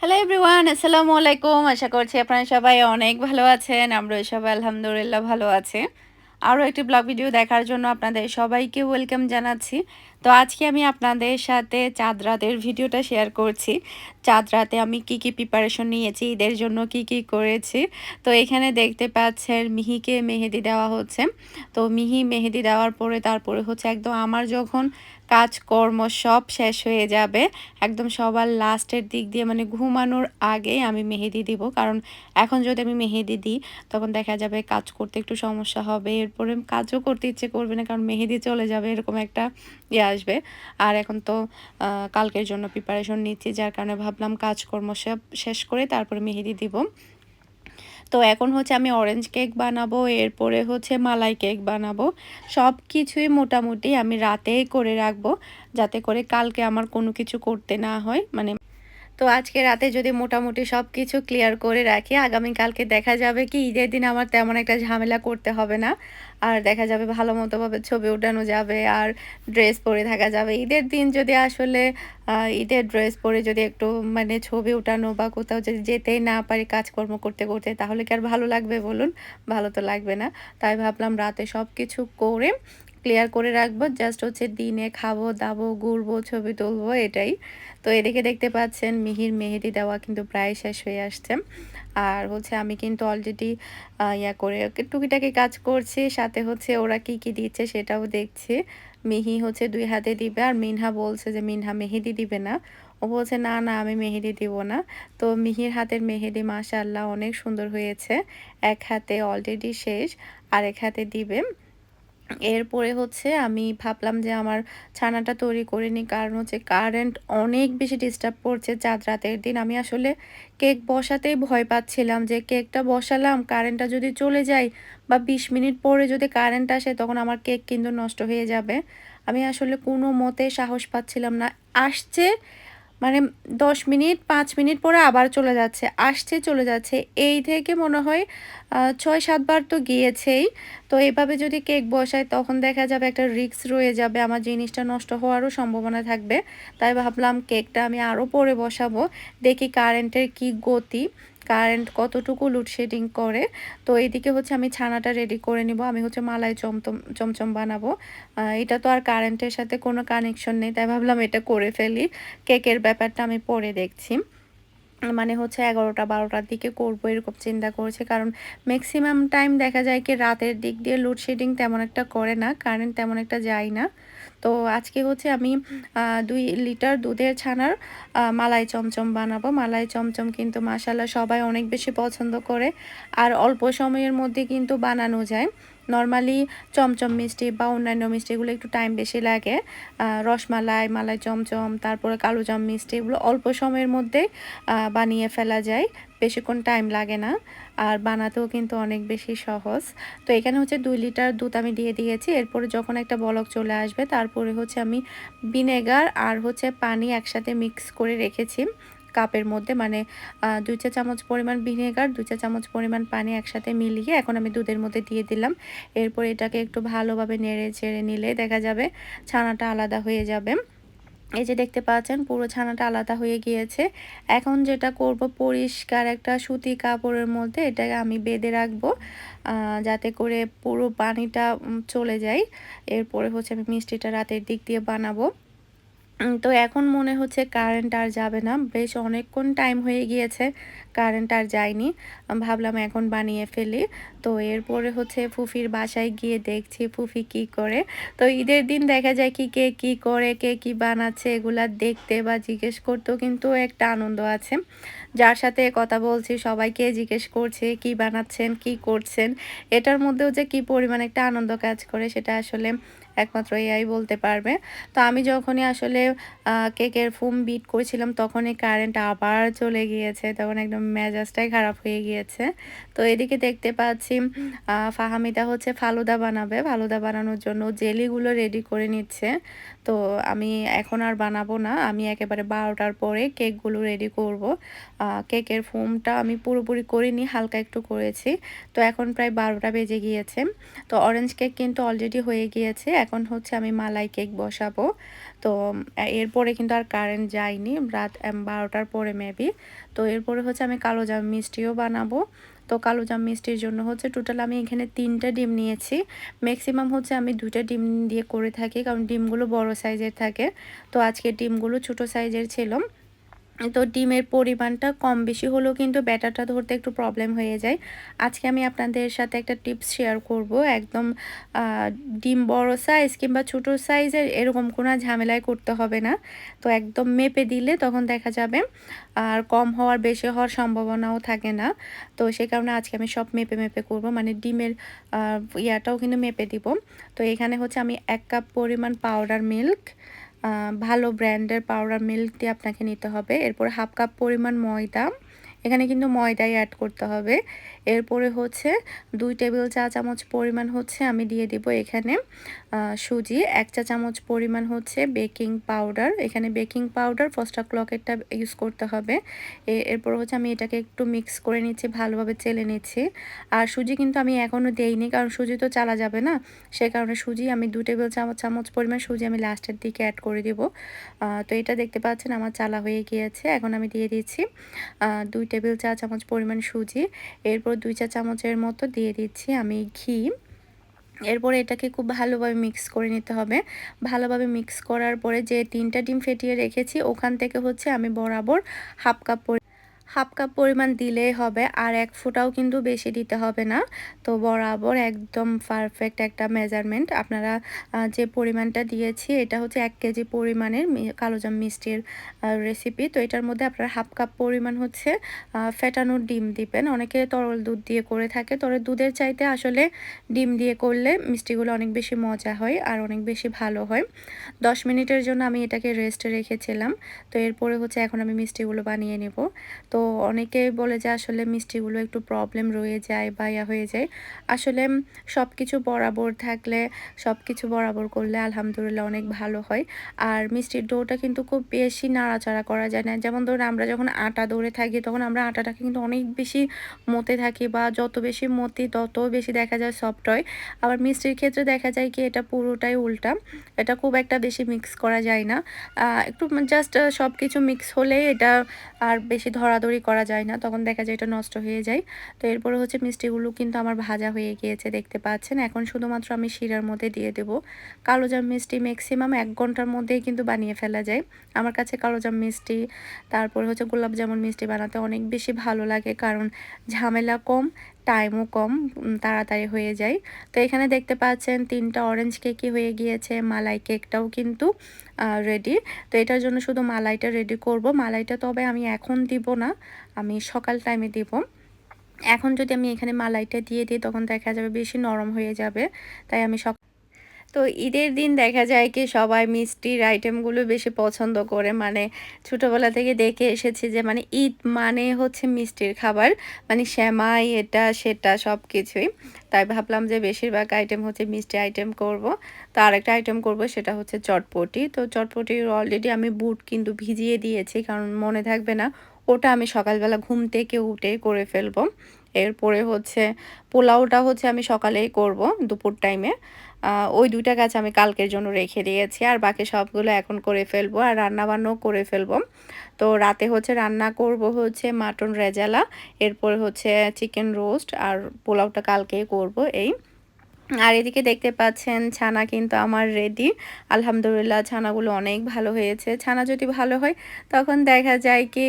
Hello everyone আসসালামু আলাইকুম আশা করছি আপনারা সবাই অনেক ভালো আছেন। আমরা সবাই আলহামদুলিল্লাহ ভালো আছি। আরও একটি ব্লগ ভিডিও দেখার জন্য আপনাদের সবাইকে ওয়েলকাম জানাচ্ছি। তো আজকে আমি আপনাদের সাথে চাঁদ রাতের ভিডিওটা শেয়ার করছি। চাঁদ রাতে আমি কি কি প্রিপারেশন নিয়েছি, ঈদের জন্য কি কি করেছি। তো এখানে দেখতে পাচ্ছেন মিহিকে মেহেদি দেওয়া হচ্ছে। তো মিহি মেহেদি দেওয়ার পরে তারপরে হচ্ছে একদম আমার যখন কাজকর্ম সব শেষ হয়ে যাবে। একদম সবার লাস্টের দিক দিয়ে মানে ঘুমানোর আগে আমি মেহেদি দিব। কারণ এখন যদি আমি মেহেদি দিই, তখন দেখা যাবে কাজ করতে একটু সমস্যা হবে। এরপরে কাজও করতে ইচ্ছে করবে না, কারণ মেহেদি চলে যাবে, এরকম একটা ইয়ে আসবে। আর এখন তো কালকের জন্য প্রিপারেশন নিচ্ছি, যার কারণে ভাবলাম কাজকর্ম সব শেষ করে তারপরে মেহেদি দিব। তো এখন হচ্ছে আমি অরেঞ্জ কেক বানাবো, এরপরে হচ্ছে মালাই কেক বানাবো। সব কিছুই মোটামুটি আমি রাতেই করে রাখব, যাতে করে কালকে আমার কোনো কিছু করতে না হয়। মানে তো আজকে রাতে যদি মোটামুটি সব কিছু ক্লিয়ার করে রাখি, আগামীকালকে দেখা যাবে কি ঈদের দিন আমার তেমন একটা ঝামেলা করতে হবে না। আর দেখা যাবে ভালো মতোভাবে ছবি উঠানো যাবে আর ড্রেস পরে থাকা যাবে। ঈদের দিন যদি আসলে ঈদের ড্রেস পরে যদি একটু মানে ছবি উঠানো বা কোথাও যদি যেতেই না পারি কাজকর্ম করতে করতে, তাহলে কি আর ভালো লাগবে বলুন? ভালো তো লাগবে না। তাই ভাবলাম রাতে সব কিছু করে ক্লিয়ার করে রাখব জাস্ট হচ্ছে দিনে খাব, দাবো, ঘুরবো, ছবি তুলবো, এটাই। তো এদিকে দেখতে পাচ্ছেন মিহির, মেহেদি দেওয়া কিন্তু প্রায় শেষ হয়ে আসছে। আর হচ্ছে আমি কিন্তু অলরেডি ইয়া করে টুকিটাকি কাজ করছি, সাথে হচ্ছে ওরা কি কি দিচ্ছে সেটাও দেখছি। মিহি হচ্ছে দুই হাতে দিবে, আর মিনহা বলছে যে মিনহা মেহেদি দিবে না। ও বলছে, না না, আমি মেহেদি দিব না। তো মিহির হাতের মেহেদি মাশাল্লাহ অনেক সুন্দর হয়েছে। এক হাতে অলরেডি শেষ আর এক হাতে দিবে। এরপরে হচ্ছে আমি ভাবলাম যে আমার ছানাটা তৈরি করে নিই। কারণ হচ্ছে কারেন্ট অনেক বেশি ডিস্টার্ব করছে চাঁদ রাতের দিন। আমি আসলে কেক বসাতেই ভয় পাচ্ছিলাম যে কেকটা বসালাম কারেন্টটা যদি চলে যায় বা বিশ মিনিট পরে যদি কারেন্ট আসে তখন আমার কেক কিন্তু নষ্ট হয়ে যাবে। আমি আসলে কোনো মতে সাহস পাচ্ছিলাম না। আসছে মানে দশ মিনিট, পাঁচ মিনিট পরে আবার চলে যাচ্ছে, আসছে, চলে যাচ্ছে। এই থেকে মনে হয় ছয় সাতবার তো গিয়েছেই। তো এভাবে যদি কেক বসাই তখন দেখা যাবে একটা রিক্স রয়ে যাবে, আমার জিনিসটা নষ্ট হওয়ারও সম্ভাবনা থাকবে। তাই ভাবলাম কেকটা আমি আরও পরে বসাবো, দেখি কারেন্টের কি গতি। কারেন্ট কতটুকু লোডশেডিং করে, তো এইদিকে হচ্ছে আমি ছানাটা রেডি করে নিব, আমি হচ্ছে মালাই চমচম চমচম বানাবো। এটা তো আর কারেন্টের সাথে কোনো কানেকশন নেই, তাই ভাবলাম এটা করে ফেলি। কেকের ব্যাপারটা আমি পরে দেখছি। মানে হচ্ছে এগারোটা, বারোটার দিকে করব, এরকম চিন্তা করছে। কারণ ম্যাক্সিমাম টাইম দেখা যায় কি, রাতের দিক দিয়ে লোডশেডিং তেমন একটা করে না কারেন্ট তেমন একটা যায় না। তো আজকে হচ্ছে আমি দুই লিটার দুধের ছানার মালাই চমচম বানাবো। মালাই চমচম কিন্তু মাসাল্লাহ সবাই অনেক বেশি পছন্দ করে। আর অল্প সময়ের মধ্যে কিন্তু বানানো যায়। নর্মালি চমচম মিষ্টি বা অন্যান্য মিষ্টিগুলো একটু টাইম বেশি লাগে। রসমালাই, মালাই চমচম, তারপরে কালোজাম মিষ্টি এগুলো অল্প সময়ের মধ্যে বানিয়ে ফেলা যায়। বেশিক্ষণ টাইম লাগে না, আর বানাতেও কিন্তু অনেক বেশি সহজ। তো এখানে হচ্ছে দুই লিটার দুধ আমি দিয়ে দিয়েছি, এরপরে যখন একটা বলক চলে আসবে, তারপরে হচ্ছে আমি ভিনেগার আর হচ্ছে পানি একসাথে মিক্স করে রেখেছি কাপের মধ্যে। মানে দুই চা চামচ পরিমাণ ভিনেগার দুই চা চামচ পরিমাণ পানি একসাথে মিলিয়ে এখন আমি দুধের মধ্যে দিয়ে দিলাম। এরপর এটাকে একটু ভালোভাবে নেড়ে চেড়ে নিলে দেখা যাবে ছানাটা আলাদা হয়ে যাবে। এই যে দেখতে পাচ্ছেন, পুরো ছানাটা আলাদা হয়ে গিয়েছে। এখন যেটা করব, পরিষ্কার একটা সুতি কাপড়ের মধ্যে এটাকে আমি বেঁধে রাখব যাতে করে পুরো পানিটা চলে যায়। এরপরে হচ্ছে আমি মিষ্টিটা রাতের দিক দিয়ে বানাবো। তো এখন মনে হচ্ছে কারেন্ট আর যাবে না। বেশ অনেকক্ষণ টাইম হয়ে গিয়েছে কারেন্ট আর যায়নি। ভাবলাম এখন বানিয়ে ফেলি। তো এরপরে হচ্ছে ফুফির বাসায় গিয়ে দেখছি ফুফি কি করে। তো ঈদের দিন দেখা যায় কি কে কি করে, কে কি বানাচ্ছে এগুলা দেখতে বা জিজ্ঞেস করতেও কিন্তু একটা আনন্দ আছে। যার সাথে কথা বলছি, সবাইকে জিজ্ঞেস করছে কি বানাচ্ছেন, কি করছেন। এটার মধ্যেও যে কি পরিমাণ একটা আনন্দ কাজ করে, সেটা আসলে একমাত্র এআই বলতে পারবে। তো আমি যখনই আসলে কেকের ফুম বিট করেছিলাম, তখনই কারেন্ট আবার চলে গিয়েছে, তখন একদম মেজাজটাই খারাপ হয়ে গিয়েছে। তো এদিকে দেখতে পাচ্ছি ফাহামিদা হচ্ছে ফালুদা বানাবে। ফালুদা বানানোর জন্য জেলিগুলো রেডি করে নিচ্ছে। তো আমি এখন আর বানাবো না। আমি একেবারে বারোটার পরে কেকগুলো রেডি করব। কেকের ফোমটা আমি পুরোপুরি করিনি, হালকা একটু করেছি। তো এখন প্রায় বারোটা বেজে গিয়েছে। তো অরেঞ্জ কেক কিন্তু অলরেডি হয়ে গিয়েছে। এখন হচ্ছে আমি মালাই কেক বসাবো। তো এরপরে কিন্তু আর কারেন্ট যায়নি। রাত বারোটার পরে মেবি তো এরপরে হচ্ছে আমি কালো জাম মিষ্টিও বানাবো। তো কালো জাম মিষ্টির জন্য হচ্ছে টোটাল আমি এখানে তিনটা ডিম নিয়েছি। ম্যাক্সিমাম হচ্ছে আমি দুইটা ডিম দিয়ে করে থাকি, কারণ ডিমগুলো বড় সাইজের থাকে। তো আজকে ডিমগুলো ছোট সাইজের ছিল। তো ডিমের পরিমাণটা কম বেশি হলেও কিন্তু ব্যাটারটা ধরতে একটু প্রবলেম হয়ে যায়। আজকে আমি আপনাদের সাথে একটা টিপস শেয়ার করব। একদম ডিম বড় সাইজ কিংবা ছোট সাইজের এরকম কোনো ঝামেলায় করতে হবে না। তো একদম মেপে দিলে তখন দেখা যাবে, আর কম হওয়ার, বেশি হওয়ার সম্ভাবনাও থাকে না। তো সে কারণে আজকে আমি সব মেপে মেপে করব। মানে ডিমের ইয়াটাও কিন্তু মেপে দিব। তো এখানে হচ্ছে আমি এক কাপ পরিমাণ পাউডার মিল্ক ভালো ব্র্যান্ডের পাউডার মিল্ক দিয়ে আপনাকে নিতে হবে। এরপর হাফ কাপ পরিমাণ ময়দা। এখানে কিন্তু ময়দাই অ্যাড করতে হবে। এরপরে হচ্ছে দুই টেবিল চা চামচ পরিমাণ হচ্ছে আমি দিয়ে দিব এখানে সুজি, এক চা চামচ পরিমাণ হচ্ছে বেকিং পাউডার। এখানে বেকিং পাউডার ফস্টা ক্লকেটটা ইউজ করতে হবে। এরপর হচ্ছে আমি এটাকে একটু মিক্স করে নিচ্ছি, ভালোভাবে চেলে নিচ্ছি। আর সুজি কিন্তু আমি এখনও দেইনি, কারণ সুজি তো চালা যাবে না। সে কারণে সুজি আমি দু টেবিল চামচ চামচ পরিমাণ সুজি আমি লাস্টের দিকে অ্যাড করে দিব। তো এটা দেখতে পাচ্ছেন আমার চালা হয়ে গিয়েছে। এখন আমি দিয়ে দিচ্ছি দুই টেবিল চা চামচ পরিমাণ সুজি। এরপর দুই চা চামচের মতো দিয়ে দিচ্ছি আমি ঘি। এরপরে এটাকে খুব ভালোভাবে মিক্স করে নিতে হবে। ভালোভাবে মিক্স করার পরে যে তিনটা ডিম ফেটিয়ে রেখেছি, ওখান থেকে হচ্ছে আমি বরাবর হাফ কাপ হাফ কাপ পরিমাণ দিলেই হবে, আর এক ফুটাও কিন্তু বেশি দিতে হবে না। তো বরাবর একদম পারফেক্ট একটা মেজারমেন্ট আপনারা যে পরিমাণটা দিয়েছি, এটা হচ্ছে এক কেজি পরিমাণের কালোজাম মিষ্টির রেসিপি তো এটার মধ্যে আপনারা হাফ কাপ পরিমাণ হচ্ছে ফেটানোর ডিম দিবেন। অনেকে তরল দুধ দিয়ে করে থাকে, তবে দুধের চাইতে আসলে ডিম দিয়ে করলে মিষ্টিগুলো অনেক বেশি মজা হয়, আর অনেক বেশি ভালো হয়। দশ মিনিটের জন্য আমি এটাকে রেস্টে রেখেছিলাম। তো এরপরে হচ্ছে এখন আমি মিষ্টিগুলো বানিয়ে নেব। তো তো অনেকে বলে যে আসলে মিষ্টিগুলো একটু প্রবলেম রয়ে যায় বা ইয়া হয়ে যায়। আসলে সব কিছু বরাবর থাকলে সব কিছু বরাবর করলে আলহামদুলিল্লাহ অনেক ভালো হয়। আর মিষ্টির ডোটা কিন্তু খুব বেশি নাড়াচাড়া করা যায় না। যেমন ধরুন আমরা যখন আটা দৌড়ে থাকি, তখন আমরা আটাটাকে কিন্তু অনেক বেশি মতে থাকি বা যত বেশি মতি, তত বেশি দেখা যায় সফট হয়। আবার মিষ্টির ক্ষেত্রে দেখা যায় কি, এটা পুরোটাই উল্টা। এটা খুব একটা বেশি মিক্স করা যায় না। একটু জাস্ট সব কিছু মিক্স হলে এটা আর বেশি ধরা দৌড়াদৌড়ি করা যায় না, তখন দেখা যায় এটা নষ্ট হয়ে যায়। তো এরপরে হচ্ছে মিষ্টিগুলো কিন্তু আমার ভাজা হয়ে গিয়েছে, দেখতে পাচ্ছেন। এখন শুধুমাত্র আমি শিরার মধ্যে দিয়ে দেবো। কালোজাম মিষ্টি ম্যাক্সিমাম এক ঘণ্টার মধ্যেই কিন্তু বানিয়ে ফেলা যায়। আমার কাছে কালোজাম মিষ্টি, তারপরে হচ্ছে গোলাপ জামুন মিষ্টি বানাতে অনেক বেশি ভালো লাগে, কারণ ঝামেলা কম। টাইমও কম তাড়াতাড়ি হয়ে যায়। তো এখানে দেখতে পাচ্ছেন তিনটা অরেঞ্জ কেকই হয়ে গিয়েছে, মালাই কেকটাও কিন্তু রেডি তো এটার জন্য শুধু মালাইটা রেডি করব। মালাইটা তবে আমি এখন দিব না, আমি সকাল টাইমে দিব। এখন যদি আমি এখানে মালাইটা দিয়ে দিই, তখন দেখা যাবে বেশি নরম হয়ে যাবে। তাই আমি সকাল তো ঈদের দিন দেখা যায় কি সবাই মিষ্টির আইটেমগুলো বেশি পছন্দ করে। মানে ছোটোবেলা থেকে দেখে এসেছি যে মানে ঈদ মানে হচ্ছে মিষ্টির খাবার। মানে শ্যামাই এটা, সেটা সব কিছুই তাই ভাবলাম যে বেশিরভাগ আইটেম হচ্ছে মিষ্টি আইটেম করব। তো আরেকটা আইটেম করব, সেটা হচ্ছে চটপটি। তো চটপটির অলরেডি আমি বুট কিন্তু ভিজিয়ে দিয়েছি, কারণ মনে থাকবে না, ওটা আমি সকালবেলা ঘুম থেকে উঠে করে ফেলব। এরপরে হচ্ছে পোলাওটা হচ্ছে আমি সকালেই করব, দুপুর টাইমে ওই দুইটা গাছ আমি কালকের জন্য রেখে দিয়েছি, আর বাকি সবগুলো এখন করে ফেলব আর রান্নাবান্নাও করে ফেলব। তো রাতে হচ্ছে রান্না করব হচ্ছে মাটন রেজালা, এরপর হচ্ছে চিকেন রোস্ট আর পোলাওটা কালকেই করব এই। আর এদিকে দেখতে পাচ্ছেন ছানা কিন্তু আমার রেডি আলহামদুলিল্লাহ ছানাগুলো অনেক ভালো হয়েছে। ছানা যদি ভালো হয়, তখন দেখা যায় কি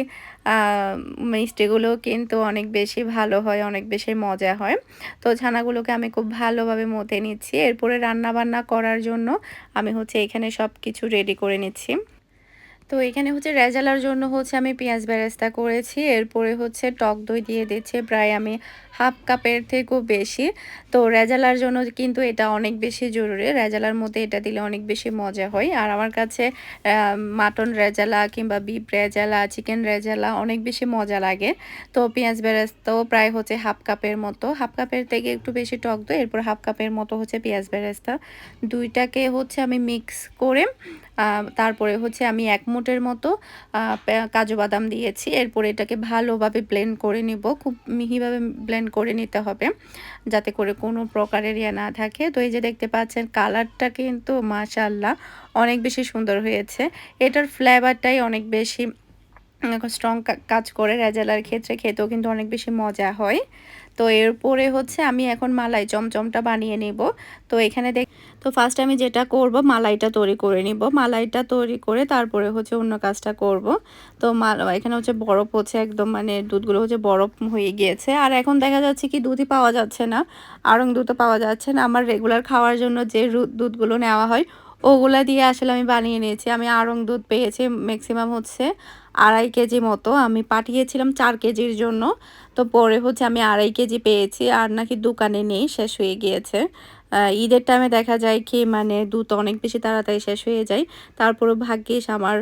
মিষ্টিগুলো কিন্তু অনেক বেশি ভালো হয়, অনেক বেশি মজা হয়। তো ছানাগুলোকে আমি খুব ভালোভাবে মতে নিচ্ছি। এরপরে রান্না বান্না করার জন্য আমি হচ্ছে এখানে সব কিছু রেডি করে নিচ্ছি। তো এখানে হচ্ছে রেজালার জন্য হচ্ছে আমি পেঁয়াজ বেরেস্তা করেছি। এরপরে হচ্ছে টক দই দিয়ে দিচ্ছে। প্রায় আমি হাফ কাপের থেকেও বেশি। তো রেজালার জন্য কিন্তু এটা অনেক বেশি জরুরি। রেজালার মধ্যে এটা দিলে অনেক বেশি মজা হয়। আর আমার কাছে মাটন রেজালা কিংবা বিপ রেজালা, চিকেন রেজালা অনেক বেশি মজা লাগে। তো পেঁয়াজ বেরেস্তাও প্রায় হচ্ছে হাফ কাপের মতো। হাফ কাপের থেকে একটু বেশি টক দই, এরপর হাফ কাপের মতো হচ্ছে পেঁয়াজ বেরেস্তা। দুইটাকে হচ্ছে আমি মিক্স করে তারপরে হচ্ছে আমি এক মুটের মতো কাজু বাদাম দিয়েছি। এরপরে এটাকে ভালোভাবে ব্লেন্ড করে নিব। খুব মিহিভাবে ব্লেন্ড করে নিতে হবে, যাতে করে কোনো প্রকারের ইয়ে না থাকে। তো এই যে দেখতে পাচ্ছেন, কালারটা কিন্তু মাশাল্লাহ অনেক বেশি সুন্দর হয়েছে। এটার ফ্লেভারটাই অনেক বেশি স্ট্রং কাজ করে রেজালার ক্ষেত্রে, খেতেও কিন্তু অনেক বেশি মজা হয়। তো এরপরে হচ্ছে আমি এখন মালাই চমচমটা বানিয়ে নেব। তো এখানে দেখ তো ফার্স্ট আমি যেটা করব, মালাইটা তৈরি করে নিব। মালাইটা তৈরি করে তারপরে হচ্ছে অন্য কাজটা করব। তো এখানে হচ্ছে বরফ হচ্ছে একদম মানে দুধগুলো হচ্ছে বরফ হয়ে গিয়েছে। আর এখন দেখা যাচ্ছে কি দুধই পাওয়া যাচ্ছে না আরং দুধও পাওয়া যাচ্ছে না। আমার রেগুলার খাওয়ার জন্য যে দুধগুলো নেওয়া হয়, ওগুলা দিয়ে আসলে আমি বানিয়ে নিয়েছি। আমি আড়ং দুধ পেয়েছি ম্যাক্সিমাম হচ্ছে আড়াই কেজি মতো। আমি পাঠিয়েছিলাম চার কেজির জন্য। তো পরে হচ্ছে আমি আড়াই কেজি পেয়েছি। আর নাকি দোকানে নেই, শেষ হয়ে গিয়েছে। ঈদের টাইমে দেখা যায় কি মানে দুধ অনেক বেশি তাড়াতাড়ি শেষ হয়ে যায়। তারপরও ভাগ্যিস আমার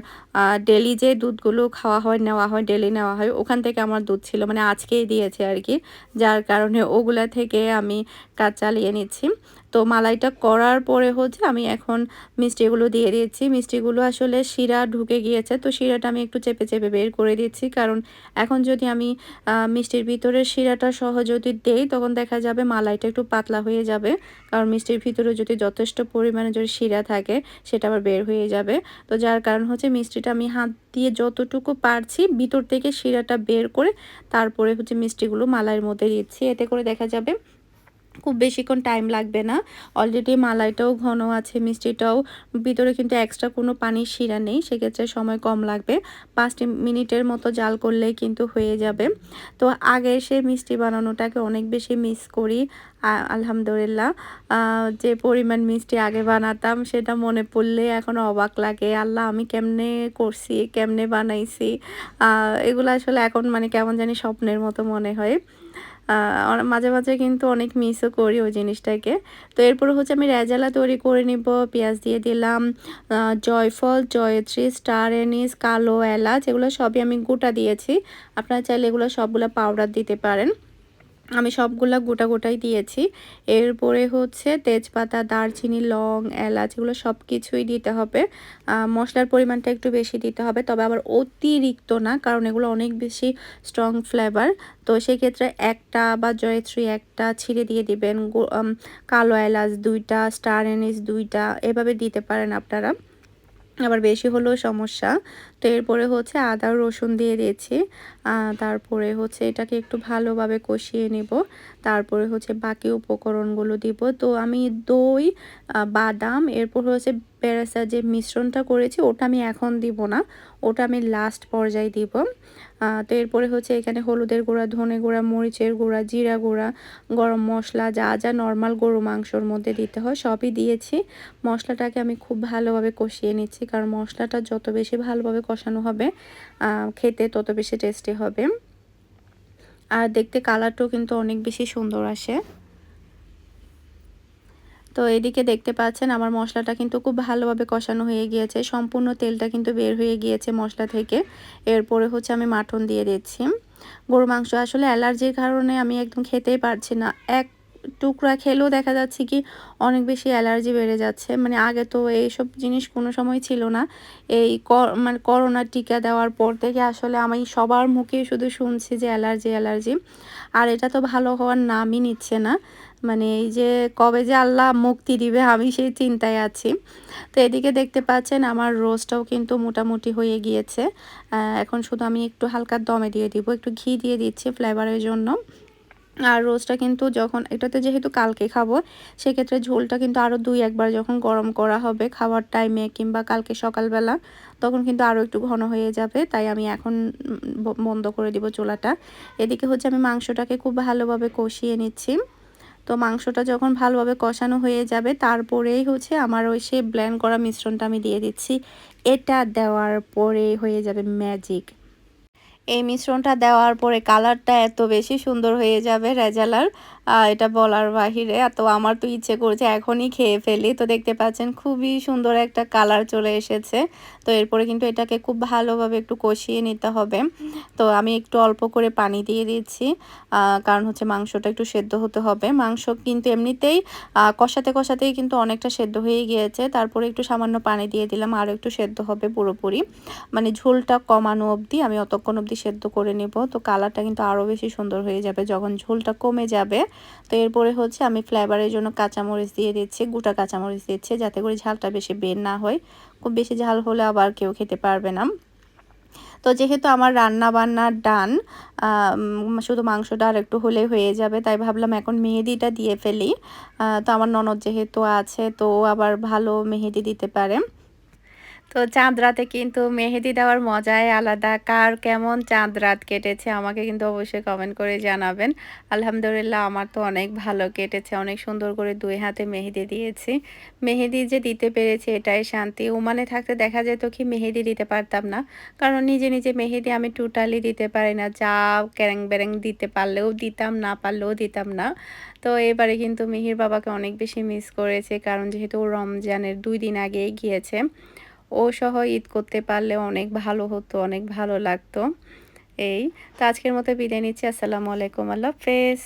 ডেলি যে দুধগুলো খাওয়া হয়, নেওয়া হয় ডেলি নেওয়া হয়, ওখান থেকে আমার দুধ ছিল মানে আজকেই দিয়েছে আর কি। যার কারণে ওগুলা থেকে আমি কাজ চালিয়ে নিচ্ছি। তো মালাইটা করার পরে হচ্ছে আমি এখন মিষ্টিগুলো দিয়ে দিয়েছি মিষ্টিগুলো আসলে শিরা ঢুকে গিয়েছে, তো শিরাটা আমি একটু চেপে চেপে বের করে দিচ্ছি। কারণ এখন যদি আমি মিষ্টির ভিতরে শিরাটা সহ যদি দেই, তখন দেখা যাবে মালাইটা একটু পাতলা হয়ে যাবে। কারণ মিষ্টির ভিতরে যদি যথেষ্ট পরিমাণে যদি শিরা থাকে, সেটা আবার বের হয়ে যাবে। তো যার কারণ হচ্ছে মিষ্টিটা আমি হাত দিয়ে যতটুকু পারছি, ভিতর থেকে শিরাটা বের করে তারপরে হচ্ছে মিষ্টিগুলো মালাইয়ের মধ্যে দিচ্ছি। এতে করে দেখা যাবে খুব বেশিক্ষণ টাইম লাগবে না। অলরেডি মালাইটাও ঘন আছে, মিষ্টিটাও। ভিতরে কিন্তু এক্সট্রা কোনো পানির শিরা নেই, সেক্ষেত্রে সময় কম লাগবে। পাঁচটি মিনিটের মতো জাল করলেই কিন্তু হয়ে যাবে। তো আগে সে মিষ্টি বানানোটাকে অনেক বেশি মিস করি আলহামদুলিল্লাহ। যে পরিমাণ মিষ্টি আগে বানাতাম, সেটা মনে পড়লে এখন অবাক লাগে, আল্লাহ, আমি কেমনে করছি, কেমনে বানাইছি? এগুলো আসলে এখন মানে কেমন জানি স্বপ্নের মতো মনে হয়। মাঝে মাঝে কিন্তু অনেক মিসও করি ওই জিনিসটাকে। তো এরপর হচ্ছে আমি রেজালা তৈরি করে নিব, পেঁয়াজ দিয়ে দিলাম জয়ফল, জয়ত্রী স্টার এনিস কালো এলাচ, এগুলো সবই আমি গোটা দিয়েছি। আপনারা চাইলে এগুলো সবগুলো পাউডার দিতে পারেন। আমি সবগুলা গোটা গোটাই দিয়েছি। এরপরে হচ্ছে তেজপাতা, দারচিনি, লং, এলাচ এগুলো সব কিছুই দিতে হবে। মশলার পরিমাণটা একটু বেশি দিতে হবে, তবে আবার অতিরিক্ত না, কারণ এগুলো অনেক বেশি স্ট্রং ফ্লেভার তো সেক্ষেত্রে একটা বা জয়ত্রী একটা ছিঁড়ে দিয়ে দিবেন কালো এলাচ দুইটা স্টার এনিস দুইটা, এভাবে দিতে পারেন আপনারা। আবার বেশি হলেও সমস্যা। তো এরপরে হচ্ছে আদা, রসুন দিয়ে দিয়েছি। তারপরে হচ্ছে এটাকে একটু ভালোভাবে কষিয়ে নেব। তারপরে হচ্ছে বাকি উপকরণগুলো দিব। তো আমি দই বাদাম, এরপর হচ্ছে প্যারাসার যে মিশ্রণটা করেছি, ওটা আমি এখন দিব না। ওটা আমি লাস্ট পর্যায়ে দিব। তো এরপরে হচ্ছে এখানে হলুদের গুঁড়া, ধনে গুঁড়া, মরিচের গুঁড়া, জিরা গুঁড়া, গরম মশলা, যা যা নর্মাল গরু মাংসর মধ্যে দিতে হয় সবই দিয়েছি। মশলাটাকে আমি খুব ভালোভাবে কষিয়ে নিচ্ছি, কারণ মশলাটা যত বেশি ভালোভাবে কষানো হবে খেতে তত বেশি টেস্টি হবে। আর দেখতে কালারটাও কিন্তু অনেক বেশি সুন্দর আসে। তো এদিকে দেখতে পাচ্ছেন আমার মশলাটা কিন্তু খুব ভালোভাবে কষানো হয়ে গিয়েছে। সম্পূর্ণ তেলটা কিন্তু বের হয়ে গিয়েছে মশলা থেকে। এরপরে হচ্ছে আমি মাটন দিয়ে দিচ্ছি। গরু মাংস আসলে অ্যালার্জির কারণে আমি একদম খেতেই পারছি না। এক টুকরা খেলেও দেখা যাচ্ছে কি অনেক বেশি অ্যালার্জি বেড়ে যাচ্ছে। মানে আগে তো এইসব জিনিস কোনো সময় ছিল না। এই মানে করোনার টিকা দেওয়ার পর থেকে আসলে আমি সবার মুখে শুধু শুনছি যে অ্যালার্জি অ্যালার্জি। আর এটা তো ভালো হওয়ার নামই নিচ্ছে না। মানে এই যে কবে যে আল্লাহ মুক্তি দিবে, আমি সেই চিন্তায় আছি। তো এদিকে দেখতে পাচ্ছেন আমার রোস্টটাও কিন্তু মোটামুটি হয়ে গিয়েছে। এখন শুধু আমি একটু হালকা দমে দিয়ে দিব, একটু ঘি দিয়ে দিচ্ছি ফ্লেভারের জন্য। আর রোজটা কিন্তু যখন, এটাতে যেহেতু কালকে খাব, সেক্ষেত্রে ঝোলটা কিন্তু আরও দুই একবার যখন গরম করা হবে খাওয়ার টাইমে কিংবা কালকে সকালবেলা, তখন কিন্তু আরও একটু ঘন হয়ে যাবে। তাই আমি এখন বন্ধ করে দিব চুলাটা। এদিকে হচ্ছে আমি মাংসটাকে খুব ভালোভাবে কষিয়ে নিচ্ছি। তো মাংসটা যখন ভালোভাবে কষানো হয়ে যাবে, তারপরেই হচ্ছে আমার ওই সেই ব্ল্যান্ড করা মিশ্রণটা আমি দিয়ে দিচ্ছি। এটা দেওয়ার পরে হয়ে যাবে ম্যাজিক এই মিশ্রণটা দেওয়ার পরে কালারটা এত বেশি সুন্দর হয়ে যাবে রেজালার। এটা বলার বাহিরে। তো আমার তো ইচ্ছে করছে এখনই খেয়ে ফেলি। তো দেখতে পাচ্ছেন খুবই সুন্দর একটা কালার চলে এসেছে। তো এরপরে কিন্তু এটাকে খুব ভালোভাবে একটু কষিয়ে নিতে হবে। তো আমি একটু অল্প করে পানি দিয়ে দিচ্ছি। কারণ হচ্ছে মাংসটা একটু সেদ্ধ হতে হবে। মাংস কিন্তু এমনিতেই কষাতে কষাতেই কিন্তু অনেকটা সেদ্ধ হয়ে গিয়েছে। তারপরে একটু সামান্য পানি দিয়ে দিলাম আরও একটু সেদ্ধ হবে পুরোপুরি। মানে ঝোলটা কমানো অবধি আমি অতক্ষণ অবধি সেদ্ধ করে নেব। তো কালারটা কিন্তু আরও বেশি সুন্দর হয়ে যাবে। যখন ঝোলটা কমে যাবে তো এরপরে হচ্ছে আমি ফ্লেভারের জন্য কাঁচামরিচ দিয়ে দিচ্ছি, গোটা কাঁচামরিচ দিচ্ছি যাতে করে ঝালটা বেশি বের না হয়। খুব বেশি ঝাল হলে আবার কেউ খেতে পারবে না। তো যেহেতু আমার রান্না বান্নার ডান শুধু মাংসটা আর একটু হলে হয়ে যাবে, তাই ভাবলাম এখন মেহেদিটা দিয়ে ফেলি। তো আমার ননদ যেহেতু আছে, তো আবার ভালো মেহেদি দিতে পারে। তো চাঁদ রাতে কিন্তু মেহেদি দেওয়ার মজাই আলাদা। কার কেমন চাঁদ রাত কেটেছে আমাকে কিন্তু অবশ্যই কমেন্ট করে জানাবেন। আলহামদুলিল্লাহ আমার তো অনেক ভালো কেটেছে, অনেক সুন্দর করে দুই হাতে মেহেদি দিয়েছি। মেহেদি যে দিতে পেরেছি এটাই শান্তি। ওমানে থাকতে দেখা যেত কি মেহেদি দিতে পারতাম না। কারণ নিজে নিজে মেহেদি আমি টোটালি দিতে পারি না। যা ক্যারেং ব্যারেং দিতে পারলেও দিতাম, না পারলেও দিতাম না। তো এবারে কিন্তু মিহির বাবাকে অনেক বেশি মিস করেছে। কারণ যেহেতু রমজানের দুই দিন আগেই গিয়েছে। ও সহ ঈদ করতে পারলে অনেক ভালো হতো, অনেক ভালো লাগতো। এই, তো আজকের মতো বিদায় নিচ্ছি। আসসালামু আলাইকুম, আল্লাহ হাফেজ।